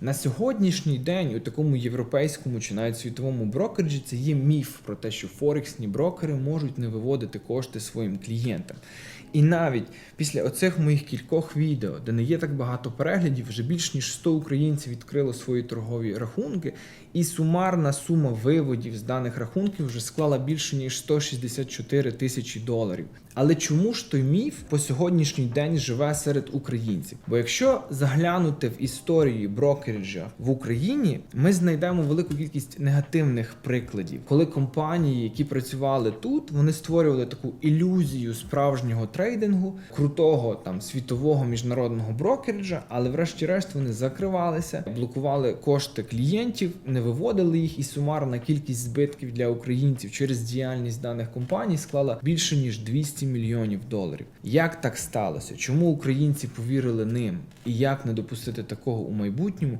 На сьогоднішній день у такому європейському чи навіть світовому брокериджі це є міф про те, що форексні брокери можуть не виводити кошти своїм клієнтам. І навіть після оцих моїх кількох відео, де не є так багато переглядів, вже більш ніж 100 українців відкрило свої торгові рахунки, і сумарна сума виводів з даних рахунків вже склала більше ніж 164 тисячі доларів. Але чому ж той міф по сьогоднішній день живе серед українців? Бо якщо заглянути в історії брокериджа в Україні, ми знайдемо велику кількість негативних прикладів, коли компанії, які працювали тут, вони створювали таку ілюзію справжнього трейдингу, крутого там світового міжнародного брокериджа, але врешті-решт вони закривалися, блокували кошти клієнтів, не виводили їх, і сумарна кількість збитків для українців через діяльність даних компаній склала більше ніж 200 мільйонів доларів. Як так сталося? Чому українці повірили ним? І як не допустити такого у майбутньому?